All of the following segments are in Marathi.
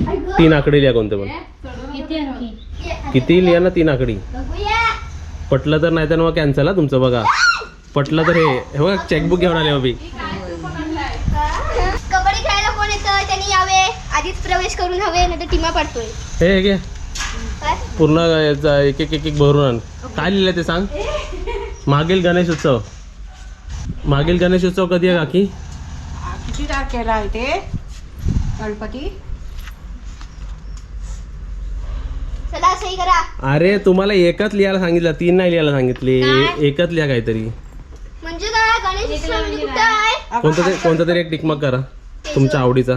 तीन आकडी लिहा कोणते पण. किती लिहा ना तीन आकडी. पटलं तर नाही तर मग कॅन्सल हा तुमचं बघा. पटलं तर हे हे बघा चेकबुक घेऊन आले अभि. कबड्डी खेळायला कोण येतं? त्यांनी यावे. आधीच प्रवेश करून हवे नाही तर टीमा पडतोय. हे हे घे. काय? पूर्ण याचा एक एक एक एक भरून आण. काय लिहिलं ते सांग? मागील गणेश उत्सव. मागील गणेश उत्सव कधी आहे काकी? किती तारखेला आहे ते? गणपती? करा. अरे तुम्हाला एकच लिहायला सांगितलं तीन नाही लिहायला सांगितले. एकच लिहा काहीतरी. म्हणजे काय गणेश उत्सव म्हणजे कुठं आहे? कोणतं तरी कोणतं तरी एक टिकमाक करा तुमच्या आवडीचा.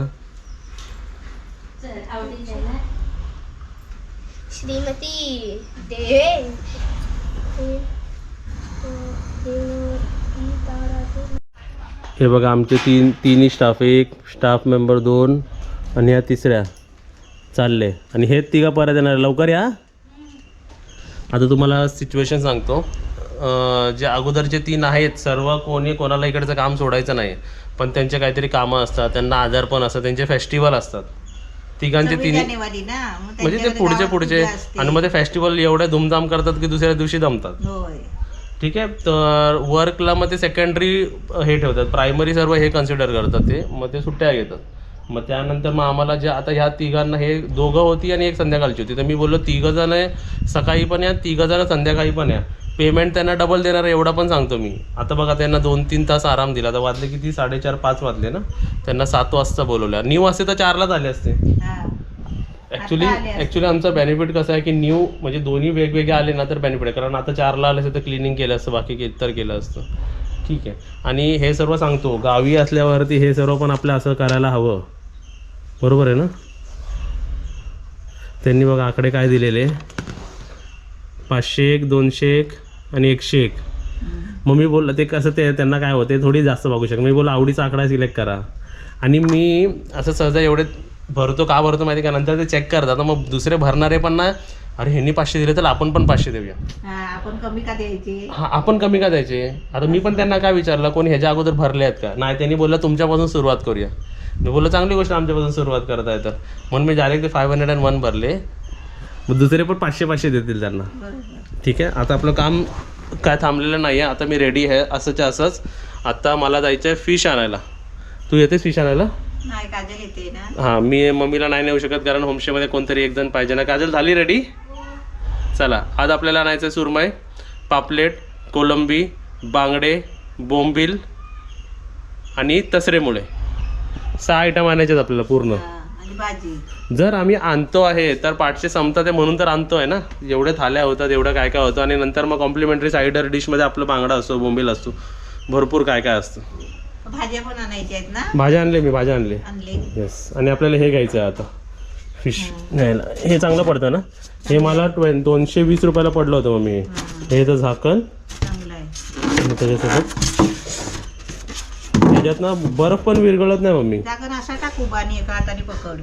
श्रीमती. देवे हे. बघा आमचे तीन तिन्ही स्टाफ एक स्टाफ मेंबर दोन आणि ह्या तिसऱ्या. चालले. आणि हे तिघा परत येणार लवकर या. आता तुम्हाला सिच्युएशन सांगतो. जे अगोदरचे तीन आहेत सर्व कोणी कोणाला इकडचं काम सोडायचं नाही. पण त्यांचे काहीतरी कामं असतात त्यांना आजार पण असतात त्यांचे फेस्टिवल असतात. तिघांचे तिन्ही म्हणजे ते पुढचे पुढचे. आणि मग ते फेस्टिवल एवढे धूमधाम करतात की दुसऱ्या दिवशी दमतात. ठीक आहे? तर वर्कला मग ते सेकंडरी हे ठेवतात. प्रायमरी सर्व हे कन्सिडर करतात ते. मग ते सुट्ट्या घेतात. मग त्यानंतर मग आम्हाला जे आता ह्या तिघांना हे दोघं होती आणि एक संध्याकाळची होती. तर मी बोललो तिघं जण आहे सकाळी पण या तिघं जण संध्याकाळी पण या. पेमेंट त्यांना डबल देणार आहे एवढा पण सांगतो मी. आता बघा त्यांना दोन तीन तास आराम दिला. तर वाजले किती? साडेचार पाच वाजले ना? त्यांना सात वाजता बोलवल्या न्यू असते तर चारला झाले असते. हा. ॲक्च्युली आता. ॲक्च्युली आमचा बेनिफिट कसं आहे की न्यू म्हणजे दोन्ही वेगवेगळे आले ना तर बेनिफिट आहे. कारण आता चारला आले असते तर क्लिनिंग केलं असतं बाकी के तर केलं असतं. ठीक आहे. आणि हे सर्व सांगतो गावी असल्यावरती हे सर्व पण आपलं असं करायला हवं. बरोबर आहे ना? त्यांनी बघा आकडे काय दिलेले? पाचशे एक दोनशे एक आणि एकशे एक. मग मी बोललं ते कसं ते त्यांना काय होते थोडी जास्त बघू शकत. मी बोललो आवडीचा आकडा सिलेक्ट करा. आणि मी असं सहजा एवढे भरतो का भरतो माहिती का? नंतर ते चेक करतात. मग दुसरे भरणारे पण ना अरे ह्यांनी पाचशे दिले तर आपण पण पाचशे देऊया. हा आपण कमी का द्यायचे? हा आपण कमी का द्यायचे? आता मी पण त्यांना काय विचारलं कोणी ह्याच्या अगोदर भरले आहेत का? नाही त्यांनी बोललं तुमच्यापासून सुरुवात करूया. मी बोललो चांगली गोष्ट आमच्यापासून सुरुवात करता येतं म्हणून मी डायरेक्ट ते फाईव्ह हंड्रेड अँड वन भरले. मग दुसरे पण पाचशे पाचशे देतील त्यांना. बरोबर. ठीक आहे? आता आपलं काम काय थांबलेलं नाही आहे आता मी रेडी आहे असंच्या असंच. आता मला जायचं आहे फिश आणायला. तू येतेस फिश आणायला? नाही काजल येते ना. हां मी मम्मीला नाही नेऊ शकत कारण होमस्टेमध्ये कोणतरी एक जण पाहिजे ना. काजल झाली रेडी चला आज आपल्याला आणायचं आहे सुरमई पापलेट कोलंबी बांगडे बोंबील आणि तसरेमुळे. सहा आयटम आणायचे आपल्याला पूर्ण. हा, आणि भाजी. जर आम्ही आणतो आहे तर पाठचे संपतात आहे म्हणून तर आणतो आहे ना. एवढे थाल्या होतात एवढं काय काय होतं आणि नंतर मग कॉम्प्लिमेंटरी साईडर डिशमध्ये आपलं बांगडा असतो बोंबील असतो. भरपूर काय काय असतं. भाज्या पण आणायच्या आहेत ना? भाज्या आणले मी भाज्या आणले. आणले. येस आणि आपल्याला हे घ्यायचं आहे आता. फिश घ्यायला हे चांगलं पडतं ना? हे मला ट्वे दोनशे वीस रुपयाला पडलं होतं मम्मी. हे तर झाकण. चांगलं आहे. आणि त्याच्यासोबत त्याच्यात ना बर्फ पण विरघळत नाही मम्मी. असा टाकू बाणी एका हाताने पकड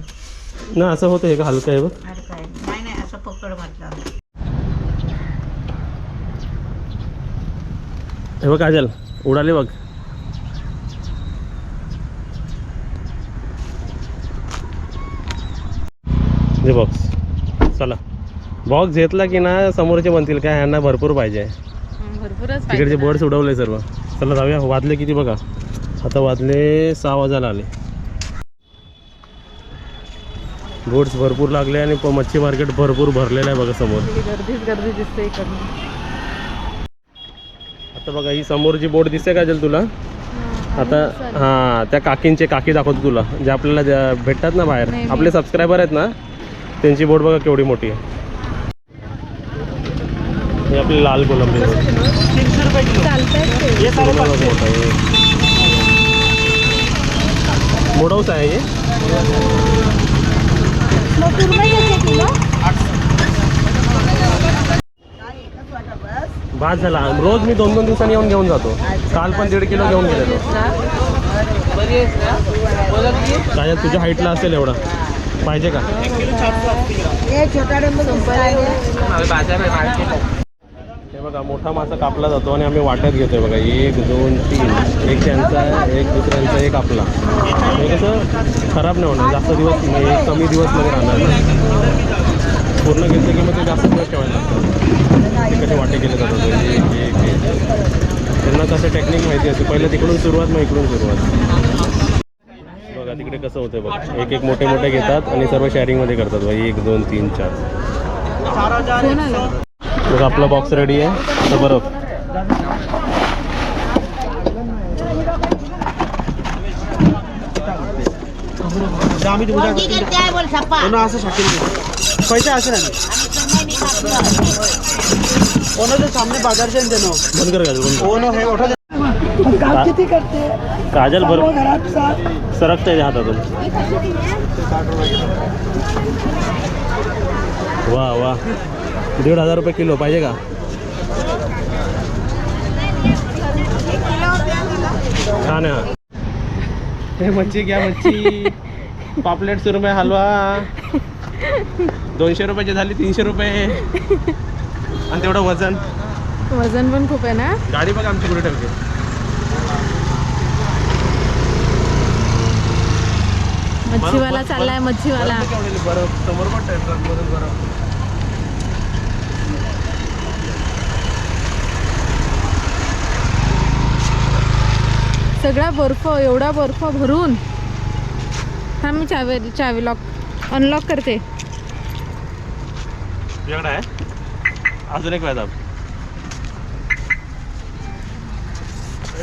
ना असं होतं हे का हलकं आहे बघ. अरे काय नाही नाही असं पकड म्हटलं. हे बघ काजल उडाले बघ. जे बॉक्स चला. बॉक्स घेतला की ना समोरचे म्हणतील काय यांना भरपूर पाहिजे. भरपूरच तिकडचे बर्ड्स उडवले सर्व. चला जाऊया. वाजले किती बघा. आता वाजले सहा वाजायला आले. बोट्स भरपूर लागले आणि मच्छी मार्केट भरपूर भरलेलं आहे बघा समोर. गर्दी दिसते आता बघा ही समोरची बोट दिसते का जल तुला? आता हां त्या काकींचे काकी दाखवतो तुला. जे आपल्याला भेटतात ना बाहेर. आपले सबस्क्रायबर आहेत ना? त्यांची बोट बघा केवढी मोठी आहे. ही आपली लाल कोलंबी मोठं आहे. हे. बाद झाला. रोज मी दोन दोन दिवसांनी येऊन घेऊन जातो. काल पण दीड किलो घेऊन गेलेलो. काय तुझ्या हाईटला असेल एवढा. पाहिजे का? हे बघा मोठा मासा कापला जातो आणि आम्ही वाटत घेतोय बघा. एक दोन तीन. एक त्यांचा एक दुसऱ्यांचा एक आपला. हे कसं? खराब नाही होणार. जास्त दिवस नाही एक कमी दिवसमध्ये राहणार ना. पूर्ण घेतलं की मग ते जास्त दिवस ठेवायला लागतात. ते कसे वाटे केले जातात? एक एक त्यांना कसं टेक्निक माहिती असते. पहिलं तिकडून सुरुवात मग इकडून सुरुवात. तिकडे कसं होतं बघा. एक एक मोठे मोठे घेतात आणि सर्व शेअरिंगमध्ये करतात बघा. एक दोन तीन चार. बघा आपला बॉक्स रेडी आहे. तर बरोबर पैसे असे नाही. ओनोच्या सामने बाजारचे बंद कर किती करते? काजल बरोबर. घरात सरकता येते हातातून. वा वा. दीड हजार रुपये किलो पाहिजे का? छान आहे हा. मच्छी घ्या मच्छी. पापलेट सुरमई हलवा. दोनशे रुपयाची झाली तीनशे रुपये. आणि तेवढं वजन. वजन पण खूप आहे ना? गाडी बघा आमची कुठे ठेवते. मच्छीवाला चाललाय मच्छीवाला बरं समोर पण ट्रकमधून बरं सगळा बर्फ एवढा बर्फ भरून हा मी चावी चावी लॉक अनलॉक करते आहे अजून एक वेळा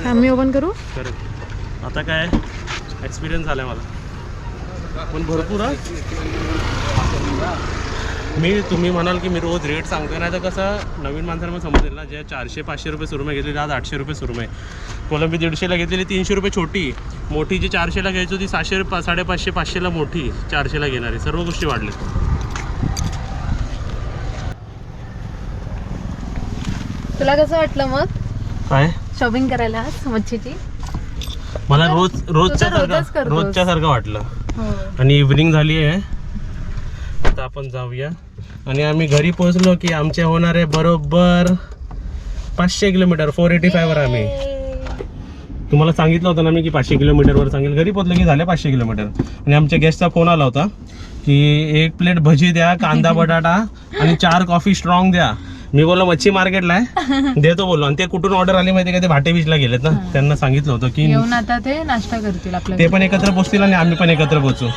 हा मी ओपन करू आता काय एक्सपिरियन्स झाला मला पण भरपूर हा. मी तुम्ही म्हणाल की मी रोज रेट सांगतो नाही तर कसं नवीन माणसांना समजेल ना जे चारशे पाचशे रुपये सुरमई घेतलेली आज आठशे रुपये सुरमई. कोलंबी दीडशेला घेतलेली तीनशे रुपये छोटी. मोठी जी चारशेला घ्यायची होती सहाशे रुपये साडेपाचशे पाचशेला मोठी चारशेला घेणारी. सर्व गोष्टी वाढल्या तुला कसं वाटलं मग? काय? शॉपिंग करायला आज मच्छीची? मला रोज रोजच्या रोजच सारखं. रोजच्या सारखं वाटलं. आणि इव्हनिंग झाली आहे. आता आपण जाऊया. आणि आम्ही घरी पोहोचलो की आमच्या होणार आहे बरोबर पाचशे किलोमीटर फोर एटी फायवर आम्ही. तुम्हाला सांगितलं होतं ना मी की पाचशे किलोमीटरवर सांगेल. घरी पोहोचलो की झाले पाचशे किलोमीटर. आणि आमच्या गेस्टचा फोन आला होता की एक प्लेट भजी द्या कांदा बटाटा आणि चार कॉफी स्ट्रॉंग द्या. मी बोललो मच्छी मार्केटला आहे. देतो बोललो. आणि ते कुठून ऑर्डर आली माहिती का? ते भाटे बीचला गेलेत ना. त्यांना सांगितलं होतं की येऊन आता ते नाश्ता करतील आपल्या ते पण एकत्र पोचतील आणि आम्ही पण एकत्र पोचू.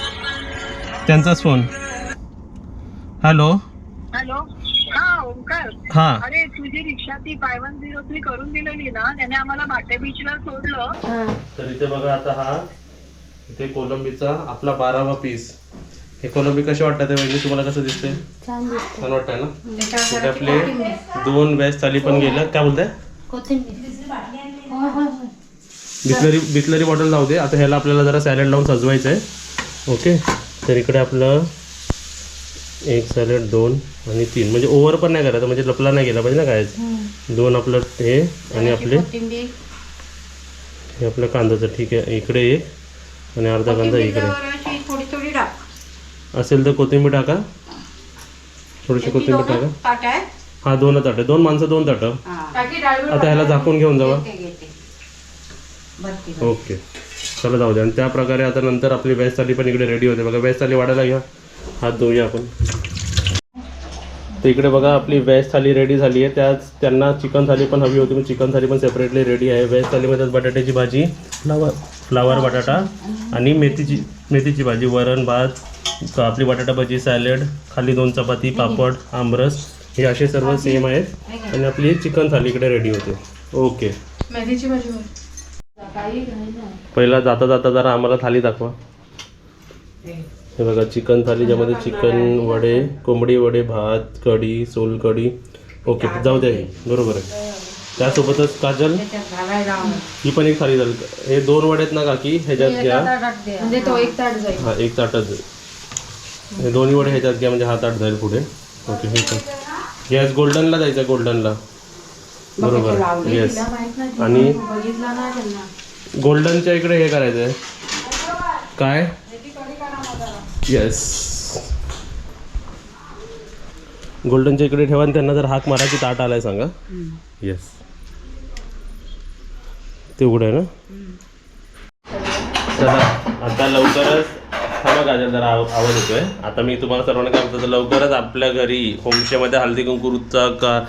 त्यांचाच फोन हॅलो हॅलो हा ओंकार. हा. अरे तुझी रिक्षा ती फाय वन झिरो थ्री करून दिलेली ना त्याने आम्हाला भाटे बीचला सोडलं. तर इथे बघा आता हा. इथे कोलंबीचा आपला बारावा पीस हे कोलंबी कसे वाटतात वहिनी? तुम्हाला कसं दिसते छान वाटतंय ना? इथे आपले दोन व्हेज थाली पण गेल्या काय बोलताय? बिस्लरी बिस्लरी बॉटल लावू दे. आता ह्याला आपल्याला जरा सॅलड लावून सजवायचं आहे ओके? तर इकडे आपलं एक सॅलड दोन आणि तीन. म्हणजे ओव्हर पण नाही करायचं. म्हणजे लपला नाही गेला पाहिजे ना काय दोन आपलं हे आणि आपले हे आपलं कांद्याचं. ठीक आहे. इकडे एक आणि अर्धा कांदा इकडे. असेल तर कोथिंबीर टाका. थोडीशी कोथिंबीर टाका. हा दोनच ताटं दोन माणसं दोन ताटं. आता ह्याला झाकून घेऊन जावा. ओके. चला जाऊ द्या आणि त्या प्रकारे आता नंतर आपली व्हेज थाली पण इकडे रेडी होते. बघा व्हेज थाली वाढायला घ्या. हात धुऊया आपण. तर इकडे बघा आपली व्हेज थाली रेडी झाली आहे. त्याच त्यांना चिकन थाली पण हवी होती चिकन थाली पण सेपरेटली रेडी आहे. व्हेज थालीमध्ये बटाट्याची भाजी फ्लावर फ्लावर बटाटा आणि मेथीची मेथीची भाजी वरण भात आपली बटाटा भाजी सॅलड खाली दोन चपाती पापड आमरस हे असे सर्व सेम आहेत. आणि आपली चिकन थाली इकडे रेडी होते. ओके पहिला जाता जाता जरा आम्हाला थाली दाखवा. हे. बघा चिकन थाली ज्यामध्ये चिकन वडे कोंबडी वडे भात कढी सोलकढी ओके जाऊ द्या. हे बरोबर आहे. त्यासोबतच काजल? ही पण एक थाली झाली. हे दोन वडे आहेत ना काकी ह्याच्यात घ्या. म्हणजे तो एक ताट जाईल. हा एक ताटच दोन्ही वडे ह्याच्यात घ्या म्हणजे हा ताट जाईल पुढे. ओके हे पण. गॅस गोल्डनला जायचं गोल्डनला. बरोबर. येस आणि गोल्डनच्या इकडे हे करायचं आहे काय? येस गोल्डनच्या इकडे ठेवा आणि त्यांना जर हाक मारा की ताट आलाय सांगा. येस ते उघड आहे ना? चला आता लवकरच थांबा गाजर जरा आव- आवाज येतोय. आता मी तुम्हाला सर्वांना काय म्हणतो तर लवकरच आपल्या घरी होमस्टेमध्ये हळदी कुंकुरूचा का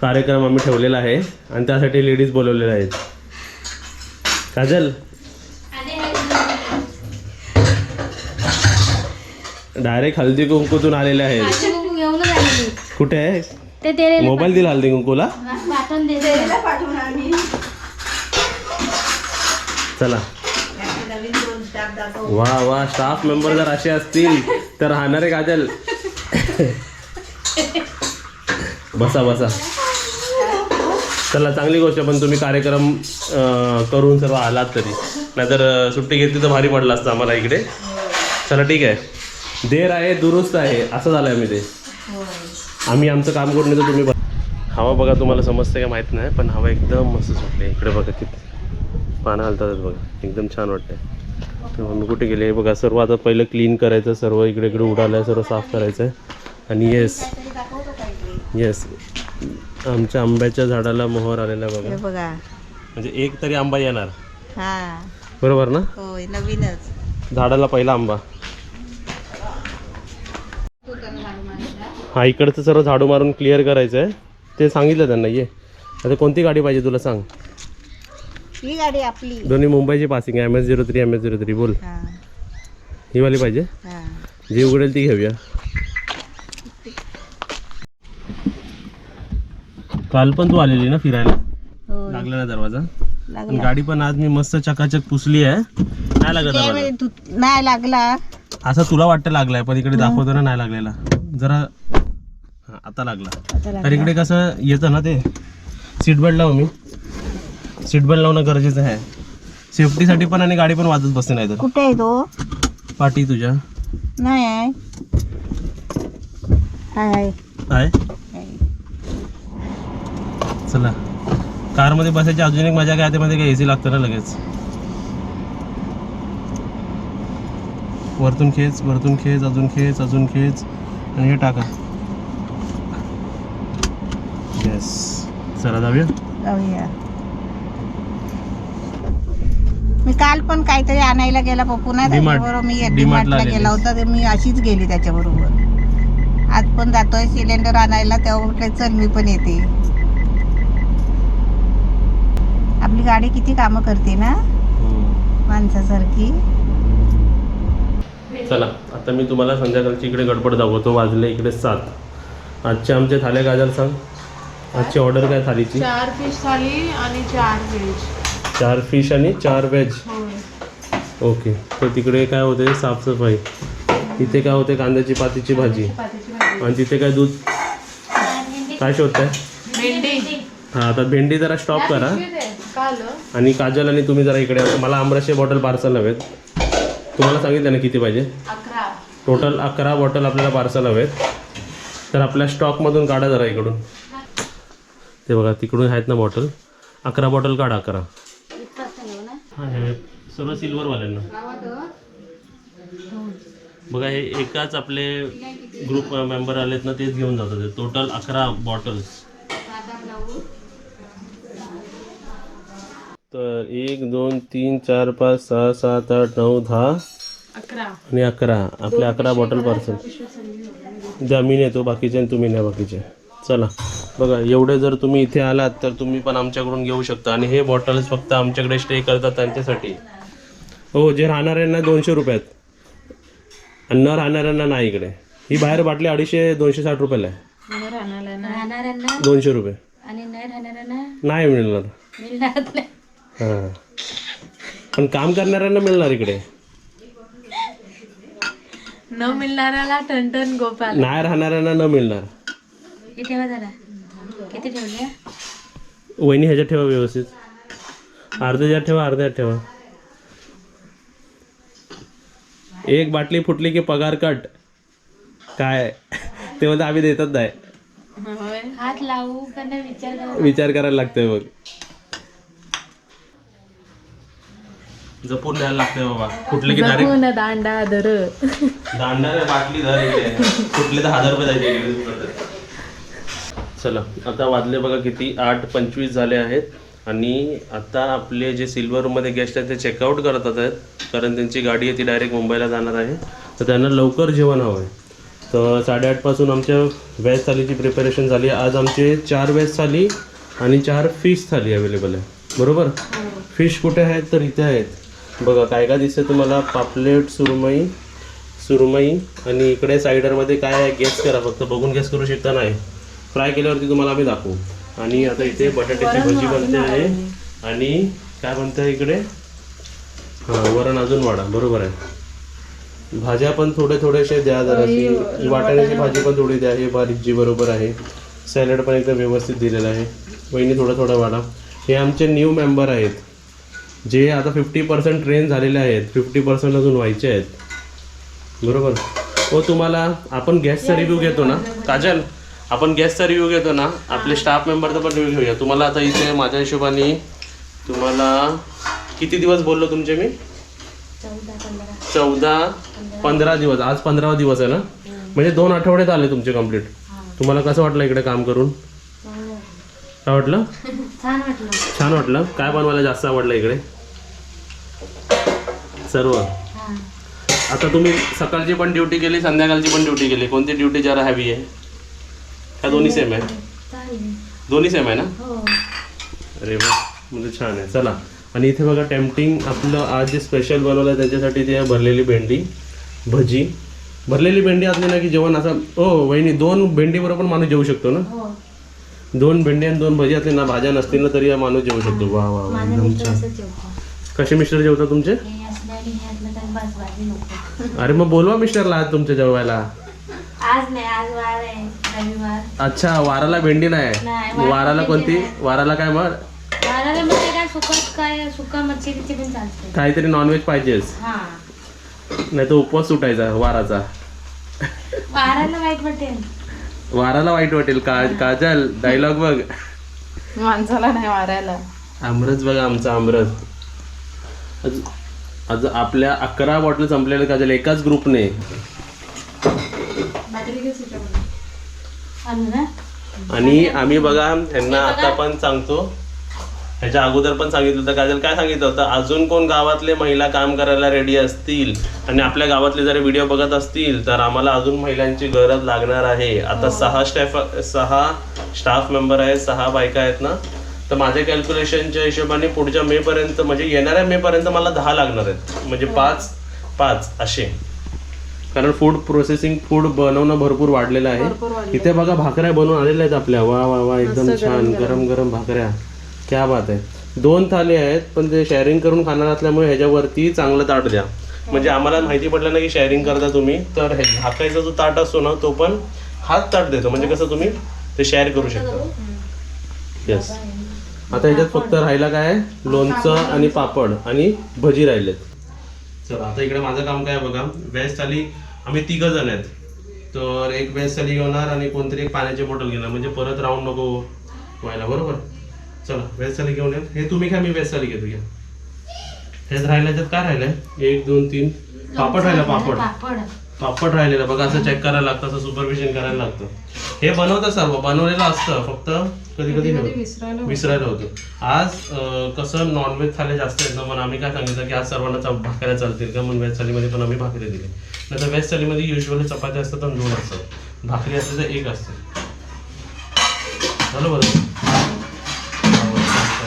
कार्यक्रम आम्ही ठेवलेला आहे. आणि त्यासाठी लेडीज बोलवलेल्या आहेत. काजल? डायरेक्ट हळदी कुंकूतून आलेले आहेत. कुठे आहे? मोबाईल दिला हळदी कुंकूला? चला नवीन दोन स्टाफ दाखव वा वा स्टाफ मेंबर जर असे असतील तर राहणारे काजल. बसा बसा. चला चांगली गोष्ट आहे, पण तुम्ही कार्यक्रम करून सर्व आलात तरी. नाहीतर सुट्टी घेतली तर भारी पडला असतं आम्हाला इकडे. चला ठीक आहे. देर आहे दुरुस्त आहे असं झालं आहे आम्ही ते. आम्ही आमचं काम करून येतो तुम्ही हवा बघा तुम्हाला समजते का माहीत नाही पण हवा एकदम मस्त सुटली इकडे बघा किती पानं हलतात बघा. एकदम छान वाटतंय. मम्मी कुठे गेले? बघा सर्व आता पहिलं क्लीन करायचं सर्व इकडे इकडे उडालं आहे सर्व साफ करायचं आहे आणि येस येस आमच्या आंब्याच्या झाडाला मोहर आलेला बघा. बघा. म्हणजे एक तरी आंबा येणार. हा. बरोबर ना? होय नवीनच. झाडाला पहिला आंबा. हा इकडचं सर्व झाडू मारून क्लिअर करायचं आहे ते सांगितलं त्यांना ये. आता कोणती गाडी पाहिजे तुला सांग? ही गाडी आपली. दोन्ही मुंबईची passing M S zero three M S zero three बोल. हा. ही वाली पाहिजे? हा. जी उघडेल ती घेऊया. काल पण तू आलेली ना फिरायला? लागला ना दरवाजा? पण लागला. गाडी पण आज मी मस्त चकाचक पुसली आहे. नाही लागत दरवाजा? धुत- नाही लागला. असं तुला वाटतं लागलाय पण इकडे दाखवतो ना नाही लागलेला. जरा हा, आता लागला. आता तर इकडे कसं येतं ना ते? सीट बेल्ट लावू मी. सीट बेल्ट लावणं गरजेचं आहे. सेफ्टीसाठी पण आणि गाडी पण वाजत बसते नाही तर कुठे आहे तो? पाठी तुझ्या. नाही आहे. हाय. आहे हाय. चला. कारमध्ये बसायची अजून एक मजा काय त्यामध्ये काय एसी लागतं ना लगेच. वरतून खेच वरतून खेच अजून खेच अजून खेच. आणि हे टाका. येस चला जाऊया. जाऊया. मी काल पण काहीतरी आणायला गेला पप्पू नाही DMart. त्याच्याबरोबर मी DMart ला डीमार्टला. गेला होता तर मी अशीच गेली त्याच्याबरोबर. आज पण जातोय सिलेंडर आणायला तेव्हा म्हटलं चल मी पण येते. आपली गाडी किती कामं करते ना? माणसासारखी. चला आता मी तुम्हाला संध्याकाळची इकडे गडबड दाखवतो वाजले इकडे सात. आजचे आमचे थाल्या गाजर सांग. आजची ऑर्डर काय थालीची? चार फिश थाली आणि चार व्हेज चार फिश आणि चार व्हेज होय ओके तर तिकडे काय होते? साफसफाई. इथे काय होते? कांद्याची पातीची भाजी. आणि तिथे काय दूध? काय शोधताय? भेंडी. हां आता भेंडी जरा स्टॉप करा. काल आणि काजल आणि तुम्ही जरा इकडे. मला आमरसचे बॉटल पार्सल हवेत. तुम्हाला सांगितलं ना किती पाहिजे? टोटल अकरा बॉटल आपल्याला पार्सल हवेत. तर आपल्या स्टॉकमधून काढा जरा इकडून. ते बघा तिकडून आहेत ना बॉटल अकरा बॉटल काढा अकरा. हां हे सर्व सिल्वरवाल्यांना बघा हे एकाच आपले ग्रुप मेंबर आलेत ना तेच घेऊन जातात. टोटल अकरा बॉटल्स तर एक दोन तीन चार पाच सहा सात आठ नऊ दहा आणि अकरा. आपल्या अकरा बॉटल पार्सल द्या मी नेतो बाकीचे आणि तुम्ही न्या बाकीचे. चला. बघा एवढे जर तुम्ही इथे आलात तर तुम्ही पण आमच्याकडून घेऊ शकता. आणि हे बॉटल्स फक्त आमच्याकडे स्टे करतात त्यांच्यासाठी. हो जे राहणाऱ्यांना दोनशे रुपयात. आणि न राहणाऱ्यांना नाही इकडे. ही बाहेर बाटली अडीचशे दोनशे साठ रुपयाला आहे. राहणाऱ्यांना. दोनशे रुपये. आणि नाही राहणाऱ्यांना? नाही मिळणार. मिळणार नाही. हां. पण काम करणाऱ्यांना मिळणार इकडे. न मिळणाऱ्याला टनटन गोपाल. नाही राहणाऱ्यांना न मिळणार. हे ठेवा जरा? किती ठेवल्या? वहिनी ह्याच्यात ठेवा व्यवस्थित. अर्ध्याच्यात ठेवा अर्ध्यात ठेवा. एक बाटली फुटली की पगार कट. काय? ते म्हणतात आम्ही देतच नाही. हात लावू विचार करू. विचार करायला लागतोय बघ. जपून द्यायला लागतंय बाबा. कुठले की डायरेक्ट दांडा दर. दांडा बाटली धर इकडे. कुठले तर हजार रुपये द्यायचे इकडे. चला आता वाजले बघा किती आठ पंचवीस झाले आहेत. आणि आता आपले जे सिल्वर रूममध्ये गेस्ट आहेत ते चेकआउट करतात आहेत कारण त्यांची गाडी आहे ती डायरेक्ट मुंबईला जाणार आहे. तर त्यांना लवकर जेवण हवं आहे तर साडेआठपासून आमच्या व्हेज थालीची प्रिपरेशन झाली आज आमचे चार व्हेज थाली आणि चार फिश थाली अवेलेबल आहे. बरोबर? फिश कुठे आहेत? तर इथे आहेत. बघा काय काय दिसतं तुम्हाला? पापलेट सुरमई सुरमई आणि इकडे सायडरमध्ये काय आहे? गेस करा. फक्त बघून गेस करू शकता नाही. फ्राय केल्यावरती तुम्हाला आम्ही दाखवू. आणि आता इथे बटाट्याची भजी बनते आहे. आणि काय बनते इकडे? हां वरण अजून वाढा. बरोबर आहे. भाज्या पण थोडे थोडेसे द्या जराशी. वाटाण्याची भाजी पण थोडी द्या. हे बारीक जी बरोबर आहे. सॅलड पण एकदम व्यवस्थित दिलेलं आहे. वहिनी थोडं थोडं वाढा. हे आमचे न्यू मेंबर आहेत. जे आता फिफ्टी पर्सेंट ट्रेन झालेले आहेत. फिफ्टी पर्सेंट अजून व्हायचे आहेत. बरोबर? हो तुम्हाला आपण गॅसचा रिव्ह्यू घेतो ना? काजल आपण गॅसचा रिव्ह्यू घेतो ना. आपले स्टाफ मेंबरचा पण रिव्ह्यू घेऊया. तुम्हाला आता इथे माझ्या हिशोबाने तुम्हाला किती दिवस बोललो तुमचे मी? चौदा पंधरा. दिवस. आज पंधरावा दिवस आहे ना? म्हणजे दोन आठवड्यात आले तुमचे कंप्लीट तुम्हाला कसं वाटलं इकडे काम करून? काय वाटलं? छान वाटलं. छान वाटलं. काय बनवायला जास्त आवडलं इकडे? सर्व. आता तुम्ही सकाळची पण ड्युटी केली संध्याकाळची पण ड्युटी केली. कोणती ड्युटी जरा हॅवी आहे? का दोन्ही सेम आहे. दोन्ही सेम आहे ना? अरे वा म्हणजे छान आहे. चला. आणि इथे बघा टेम्पटिंग आपलं आज जे स्पेशल बनवलं आहे त्याच्यासाठी ते भरलेली भेंडी भजी. भरलेली भेंडी असली ना की जेवण असं ओ वहिनी दोन भेंडी बरोबर माणूस जेवू शकतो ना? दोन भेंडी आणि दोन भजी असली ना भाज्या नसतील ना तरी हा माणूस जेवू शकतो. वा वा वा एकदम छान. कसे मिस्टर जेवता तुमचे? अरे मग बोलवा मिस्टरला आज तुमच्या जेवायला. आज नाही आज वार आहे रविवार. अच्छा वाराला भेंडी नाही? नाही, वाराला कोणती? वाराला काय मग वाराला म्हणजे काय सुकत काय सुका मच्छीची पण चालते. काहीतरी नॉनव्हेज पाहिजेच. हा. नाही तर उपवास सुटायचा वाराचा. वाराला वाईट वाटेल. वाराला वाईट वाटेल. का काजल डायलॉग बघ. माणसाला नाही मारायला आमरस बघा आमचा आमरस. आज आज आपल्या अकरा बॉटल संपलेल्या काजल. एकाच ग्रुपने आणू आम्ही बघा ह्यांना आता पण सांगतो. ह्याच्या अगोदर पण सांगितलं होतं. काजल काय सांगितलं होतं? अजून कोण गावातले महिला काम करायला रेडी असतील? आणि आपल्या गावातले जर व्हिडिओ बघत असतील तर आम्हाला अजून महिलांची गरज लागणार आहे. आता सहा स्टाफ सहा स्टाफ मेंबर आहेत सहा बायका आहेत ना? तर माझ्या कॅल्क्युलेशनच्या हिशोबाने पुढच्या मे पर्यंत म्हणजे येणाऱ्या मे पर्यंत मला दहा लागणार आहेत. म्हणजे पाच पाच असे. कारण फूड प्रोसेसिंग फूड बनवणं भरपूर वाढलेलं आहे. इथे बघा भाकऱ्या बनवून आलेल्या आहेत आपल्या. वा वा वा एकदम छान गरम. गरम भाकऱ्या. क्या बात आहे. दोन थाली आहेत पण ते शेअरिंग करून खाणार असल्यामुळे ह्याच्यावरती चांगलं ताट द्या. म्हणजे आम्हाला माहिती पडलं ना की शेअरिंग करता तुम्ही. तर हे झाकायचा जो ताट असतो ना तो पण हाच ताट देतो. म्हणजे कसं तुम्ही ते शेअर करू शकता. येस आता ह्याच्यात फक्त राहिला काय? लोणचं आणि पापड आणि भजी राहिलेत. चला आता इकडे माझं काम काय आहे बघा? व्हेज थाली आम्ही तिघ जण आहेत. तर एक थाली घेणार आणि कोणतरी एक पाण्याची बॉटल घेणार. म्हणजे परत राऊंड नको व्हायला बरोबर? चला थाली घेऊन या हे तुम्ही घ्या मी थाली घेतो घ्या. हेच राहिलं त्यात काय राहिलंय? एक दोन तीन. पापड राहिला पापड. पापड. राहिलेलं बघा असं चेक करायला लागतं असं सुपरविजन करायला लागतं. हे बनवतं सर्व बनवलेलं असतं फक्त कधी कधी विसरायला होतं. आज कसं नॉनव्हेज थाली जास्त आहेत ना म्हणून आम्ही काय सांगितलं की आज सर्वांना भाकऱ्या चालतील का? म्हणून व्हेज थालीमध्ये पण आम्ही भाकरी दिली. नाही तर व्हेज थालीमध्ये युजली चपात्या असतात आणि दोन असतात. भाकरी असते तर एक असते. झालं बरं?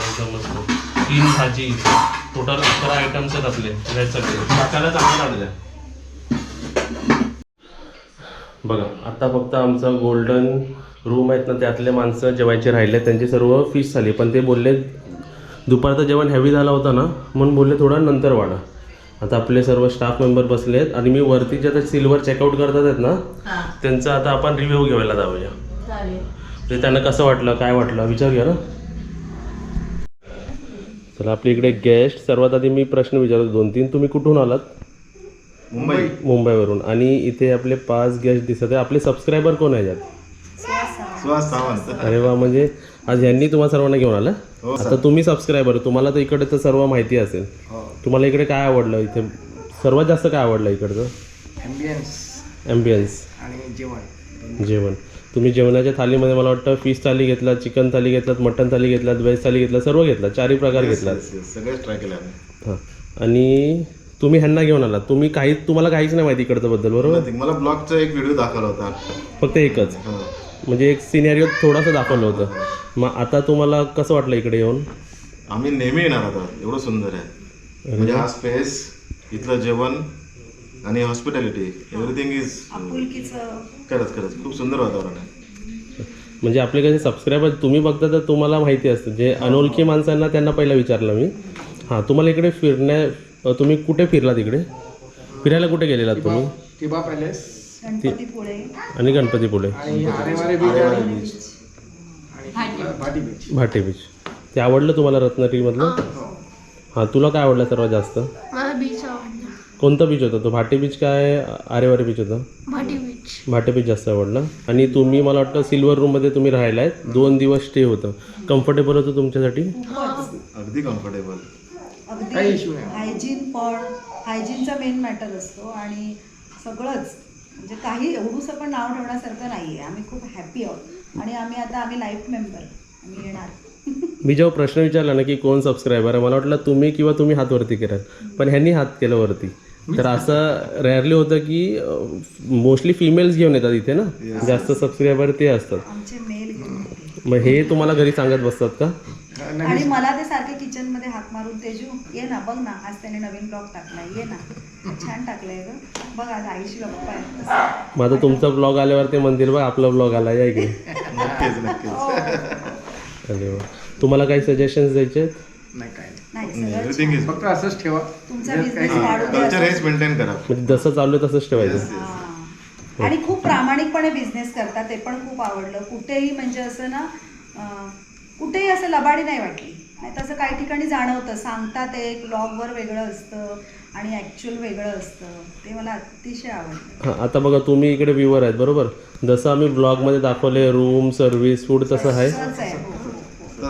एकदम मस्त. तीन भाजी. टोटल अकरा आयटम्स आहेत आपले. व्हेज सगळे. टाकायला चांगलं आणल्या बघा आता फक्त आमचं गोल्डन रूम आहेत ना त्यातले माणसं जेवायचे राहिले. त्यांची सर्व फिश झाली. पण ते बोलले दुपारचं जेवण हॅवी झालं होतं ना म्हणून बोलले थोडं नंतर वाढा. आता आपले सर्व स्टाफ मेंबर बसले आहेत आणि मी वरती जे आता सिल्वर चेकआउट करतात आहेत ना त्यांचा आता आपण रिव्ह्यू घ्यायला जाऊया. म्हणजे त्यांना कसं वाटलं काय वाटलं विचार घ्या ना? चला आपल्या इकडे गेस्ट सर्वात आधी मी प्रश्न विचारतो. दोन तीन तुम्ही कुठून आलात? मुंबई. मुंबईवरून. आणि इथे आपले पाच गेस्ट दिसत आहे आपले सबस्क्रायबर कोण आहे यात? सुहास सावंत. अरे वा म्हणजे आज यांनी तुम्हाला सर्वांना घेऊन आलं? हो. आता तुम्ही सबस्क्रायबर तुम्हाला तर इकडे तर सर्व माहिती असेल. हो. तुम्हाला इकडे काय आवडलं? इथे सर्वात जास्त काय आवडलं इकडचं? ॲम्बियन्स ॲम्बियन्स आणि जेवण. जेवण. तुम्ही जेवणाच्या थालीमध्ये मला वाटतं फिश थाली घेतलात चिकन थाली घेतलात मटन थाली घेतलात व्हेज थाली घेतलात सर्व घेतलात. चारही प्रकार घेतलात. सगळेच ट्राय केले आम्ही. हां. आणि तुम्ही ह्यांना घेऊन आलात. तुम्ही काहीच तुम्हाला काहीच नाही माहिती इकडचं बद्दल बरोबर? Nothing. मला ब्लॉगचा एक व्हिडिओ दाखवला होता. फक्त एकच? हा. म्हणजे एक सिनेरिओ थोडासा दाखवलं होतं. मग आता तुम्हाला कसं वाटलं इकडे येऊन? आम्ही नेहमी येणार आता. एवढं सुंदर आहे. म्हणजे हा स्पेस इथलं जेवण आणि हॉस्पिटॅलिटी एव्हरीथिंग इज खरंच खरंच खूप सुंदर वातावरण आहे. म्हणजे आपले कसे सबस्क्रायबर तुम्ही बघता तर तुम्हाला माहिती असतं. जे अनोळखी माणसांना त्यांना पहिला विचारलं मी. हां तुम्हाला इकडे फिरण्या तुम्ही कुठे फिरलात इकडे फिरायला कुठे गेलेलात तुम्ही? किंवा पॅलेस गणपतीपुळे आणि गणपतीपुळे भाटे बीच ते आवडलं तुम्हाला रत्नागिरीमधलं? हां तुला काय आवडलं सर्वात जास्त? मला बीच आवडला. कोणता बीच होता? तो भाटे बीच काय आरेवारे बीच होता? भाटी बीच भाटे बीच जास्त आवडला. आणि तुम्ही मला वाटतं सिल्वर रूममध्ये तुम्ही राहिला आहे दोन दिवस स्टे होतं. कम्फर्टेबल होतं तुमच्यासाठी? अगदी कम्फर्टेबल काही इश्यू नाही. हायजीन पण हायजीनचा मेन मॅटर असतो. आणि सगळंच म्हणजे काही एवढूसं पण नाव ठेवण्यासारखं नाही आहे आम्ही खूप हॅपी आहोत. आणि आम्ही आता आम्ही लाईफ मेंबर आम्ही येणार. मी जेव्हा प्रश्न विचारला ना की कोण सबस्क्रायबर आहे मला वाटलं तुम्ही किंवा तुम्ही हात वरती कराल पण ह्यांनी हात केलं वरती. तर असं रेअरली होतं की मोस्टली फिमेल्स घेऊन येतात इथे ना. जास्त सबस्क्रायबर ते असतात. मग हे तुम्हाला घरी सांगत बसतात का? आणि मला ते सारखे किचनमध्ये हाक मारून तेजू ये ना बघ ना आज त्याने नवीन ब्लॉग टाकलाय ये ना. छान टाकलाय ग. बघ आज आईशी गप्पा आहे. आता तुमचा ब्लॉग आल्यावर ते म्हणतील बघ आपला ब्लॉग आला या इकडे. नक्कीच नक्कीच. अरे वा. तुम्हाला काही सजेशन्स द्यायचे आहेत नाही काय नाही. नाही सगळं एव्हरीथिंग इज फक्त असंच ठेवा. तुमचा बिझनेस वाढू द्या कल्चर हेच मेंटेन करा. म्हणजे जसं चालू आहे तसंच ठेवायचं. हा. आणि खूप प्रामाणिकपणे बिझनेस करतात ते पण खूप आवडलं. कुठेही म्हणजे असं ना अं, कुठेही असं लबाडी नाही वाटली. नाही तसं काही ठिकाणी जाणवतं. सांगतात एक ब्लॉगवर वेगळं असतं आणि ॲक्च्युअल वेगळं असतं. ते मला अतिशय आवडलं हां आता बघा तुम्ही इकडे व्ह्युअर आहेत बरोबर? जसं आम्ही ब्लॉगमध्ये दाखवले रूम सर्व्हिस फूड तसं आहे. तसंच आहे. हो,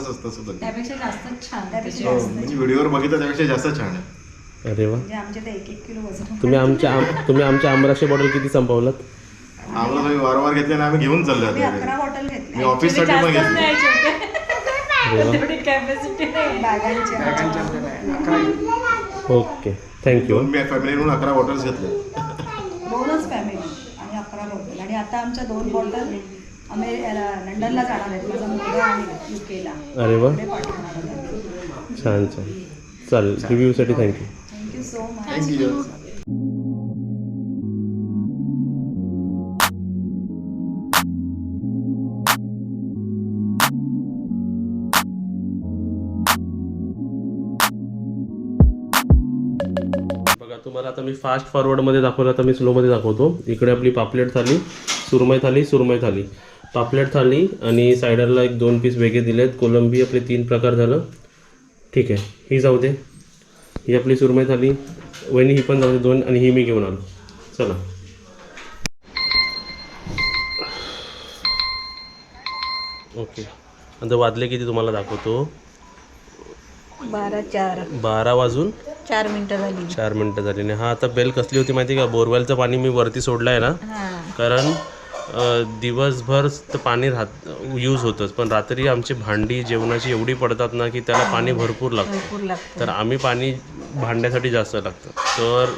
तसंच अगदी. त्यापेक्षा जास्तच छान त्यापेक्षा हो, जास्त म्हणजे व्हिडिओवर बघितलं त्यापेक्षा जास्त छान आहे. अरे वा. म्हणजे आमचे ते एक एक किलो वजन तुम्ही आमच्या आम- तुम्ही आमच्या आमराशी बॉटल किती संपवलात? आम्हाला तुम्ही वारंवार घेतले आणि आम्ही घेऊन चाललो मी आता अकरा घरी. बॉटल मी घेतले ऑफिससाठी पण घेतले बॅगांच्या अकरा. ओके थँक्यू दोन मी फॅमिली म्हणून अकरा बॉटल्स घेतले दोनच फॅमिली आणि अकरा बॉटल आणि आता आमच्या दोन बॉटल आम्ही याला लंडनला जाणार आहेत. माझा मुलगा आहे यू केला अरे वा. छान छान. चालेल रिव्ह्यूसाठी thank you. Thank you so much thank you बघा तुम्हाला आता मी फास्ट फॉरवर्डमध्ये दाखवलं आता मी स्लोमध्ये दाखवतो. इकडे आपली पापलेट थाली सुरमई थाली सुरमई थाली. पापलेट थाली आणि सायडरला एक दोन पीस वेगळे दिले आहेत कोलंबी आपले तीन प्रकार झालं. ठीक आहे. ही जाऊ दे. ही आपली सुरमई थाली. वहिनी ही पण जाऊ दे दोन आणि ही मी घेऊन आलो. चला. ओके. आता वाजले किती तुम्हाला दाखवतो? बारा चार. बारा वाजून? चार मिनिटं झाली. चार मिनटं झाली. नाही हा आता बेल कसली होती माहिती का? बोरवेलचं पाणी मी वरती सोडलं आहे ना कारण दिवसभर तर पाणी राहत यूज होतंच. पण रात्री आमची भांडी जेवणाची एवढी पडतात ना की त्याला पाणी भरपूर लागतं. तर आम्ही पाणी भांड्यासाठी जास्त लागतं. तर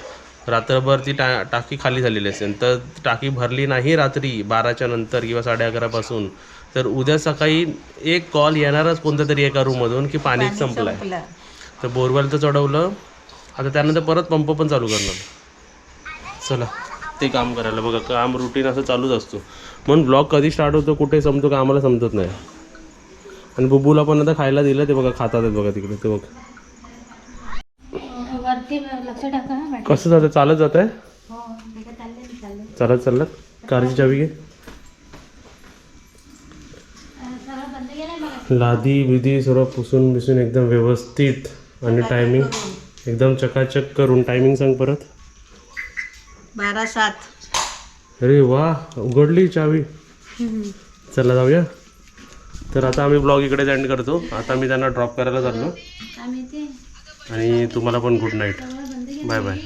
रात्रभर ती टा टाकी खाली झालेली असेल. तर टाकी भरली नाही रात्री बाराच्या नंतर किंवा साडे अकरापासून तर उद्या सकाळी एक कॉल येणारच कोणत्या तरी एका रूममधून की पाणी संपलं. आहे तर बोरवेलचं चढवलं. आता त्यानंतर परत पंप पण चालू करणार. चला. ते काम करायला. बघा काम रुटीन असं चालूच असतो. म्हणून ब्लॉग कधी स्टार्ट होतो कुठे संपतो का आम्हाला समजत नाही. आणि बुबूला पण आता खायला दिलं ते बघा खातात बघा तिकडे ते बघ. हा. कसं जातं? चालत जात आहे हो. चालत चालत. कारची चावी घे. लादी बिदी सर्व पुसून बिसून एकदम व्यवस्थित. आणि टायमिंग एकदम चकाचक करून. टायमिंग सांग परत. बारा सात अरे वा उघडली चावी. चला जाऊया. तर आता आम्ही ब्लॉग इकडेच एंड करतो. आता मी त्यांना ड्रॉप करायला चाललो. आणि तुम्हाला पण गुड नाईट बाय बाय